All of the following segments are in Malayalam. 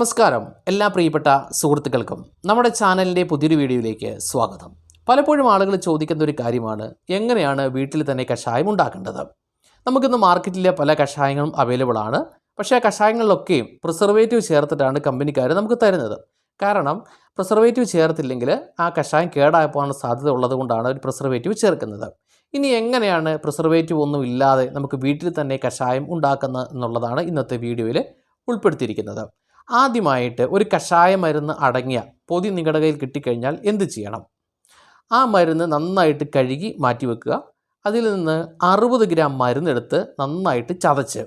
നമസ്കാരം. എല്ലാ പ്രിയപ്പെട്ട സുഹൃത്തുക്കൾക്കും നമ്മുടെ ചാനലിന്റെ പുതിയൊരു വീഡിയോയിലേക്ക് സ്വാഗതം. പലപ്പോഴും ആളുകൾ ചോദിക്കുന്ന ഒരു കാര്യമാണ് എങ്ങനെയാണ് വീട്ടിൽ തന്നെ കഷായം ഉണ്ടാക്കേണ്ടത്? നമുക്കിന്ന് മാർക്കറ്റിലെ പല കഷായങ്ങളും അവൈലബിൾ ആണ്. പക്ഷേ ആ കഷായങ്ങളിലൊക്കെയും പ്രിസർവേറ്റീവ് ചേർത്തിട്ടാണ് കമ്പനിക്കാർ നമുക്ക് തരുന്നത്. കാരണം പ്രിസർവേറ്റീവ് ചേർത്തില്ലെങ്കിൽ ആ കഷായം കേടായപ്പോഴാണ് സാധ്യത ഉള്ളത് കൊണ്ടാണ് ഒരു പ്രിസർവേറ്റീവ് ചേർക്കുന്നത്. ഇനി എങ്ങനെയാണ് പ്രിസർവേറ്റീവ് ഒന്നും ഇല്ലാതെ നമുക്ക് വീട്ടിൽ തന്നെ കഷായം ഉണ്ടാക്കുന്നത് എന്നുള്ളതാണ് ഇന്നത്തെ വീഡിയോയിൽ ഉൾപ്പെടുത്തിയിരിക്കുന്നത്. ആദ്യമായിട്ട് ഒരു കഷായ മരുന്ന് അടങ്ങിയ പൊതി നിങ്ങളുടെ കയ്യിൽ കിട്ടിക്കഴിഞ്ഞാൽ എന്ത് ചെയ്യണം? ആ മരുന്ന് നന്നായിട്ട് കഴുകി മാറ്റി വെക്കുക. അതിൽ നിന്ന് അറുപത് ഗ്രാം മരുന്നെടുത്ത് നന്നായിട്ട് ചതച്ച്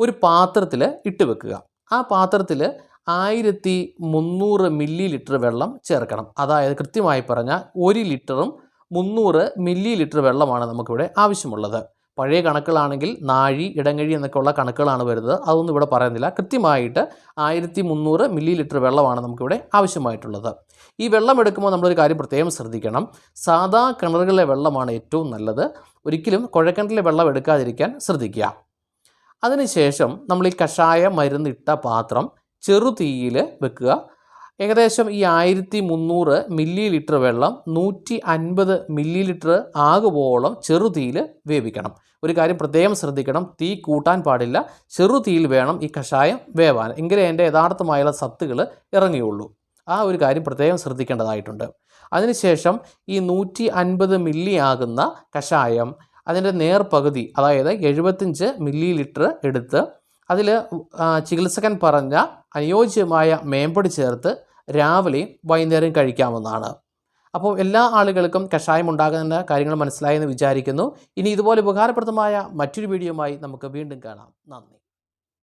ഒരു പാത്രത്തിൽ ഇട്ട് വെക്കുക. ആ പാത്രത്തിൽ ആയിരത്തി മുന്നൂറ് മില്ലി ലിറ്റർ വെള്ളം ചേർക്കണം. അതായത് കൃത്യമായി പറഞ്ഞാൽ ഒരു ലിറ്ററും മുന്നൂറ് മില്ലി ലിറ്റർ വെള്ളമാണ് നമുക്കിവിടെ ആവശ്യമുള്ളത്. പഴയ കണക്കുകളാണെങ്കിൽ നാഴി ഇടങ്ങഴി എന്നൊക്കെയുള്ള കണക്കുകളാണ് വരുന്നത്. അതൊന്നും ഇവിടെ പറയുന്നില്ല. കൃത്യമായിട്ട് ആയിരത്തി മുന്നൂറ് മില്ലി ലിറ്റർ വെള്ളമാണ് നമുക്കിവിടെ ആവശ്യമായിട്ടുള്ളത്. ഈ വെള്ളം എടുക്കുമ്പോൾ നമ്മളൊരു കാര്യം പ്രത്യേകം ശ്രദ്ധിക്കണം. സാധാ കിണറുകളിലെ വെള്ളമാണ് ഏറ്റവും നല്ലത്. ഒരിക്കലും കുഴക്കിണറിലെ വെള്ളം എടുക്കാതിരിക്കാൻ ശ്രദ്ധിക്കുക. അതിനുശേഷം നമ്മൾ ഈ കഷായ മരുന്നിട്ട പാത്രം ചെറുതീയിൽ വെക്കുക. ഏകദേശം ഈ ആയിരത്തി മുന്നൂറ് മില്ലി ലിറ്റർ വെള്ളം നൂറ്റി അൻപത് മില്ലി ലിറ്റർ ആകുവോളം ചെറുതീയിൽ വേവിക്കണം. ഒരു കാര്യം പ്രത്യേകം ശ്രദ്ധിക്കണം തീ കൂട്ടാൻ പാടില്ല ചെറുതീയിൽ വേണം ഈ കഷായം വേവാൻ. എങ്കിലേ എന്റെ യഥാർത്ഥമായുള്ള സത്തുകൾ ഇറങ്ങിയുള്ളൂ. ആ ഒരു കാര്യം പ്രത്യേകം ശ്രദ്ധിക്കേണ്ടതായിട്ടുണ്ട്. അതിനുശേഷം ഈ നൂറ്റി അൻപത് മില്ലി ആകുന്ന കഷായം അതിന്റെ നേർപകുതി അതായത് എഴുപത്തഞ്ച് മില്ലി ലിറ്റർ എടുത്ത് അതിൽ ചികിത്സകൻ പറഞ്ഞ അനുയോജ്യമായ മേമ്പടി ചേർത്ത് രാവിലെയും വൈകുന്നേരം കഴിക്കാവുന്നതാണ്. അപ്പോൾ എല്ലാ ആളുകൾക്കും കഷായം ഉണ്ടാകുന്ന കാര്യങ്ങൾ മനസ്സിലായെന്ന് വിചാരിക്കുന്നു. ഇനി ഇതുപോലെ ഉപകാരപ്രദമായ മറ്റൊരു വീഡിയോയുമായി നമുക്ക് വീണ്ടും കാണാം. നന്ദി.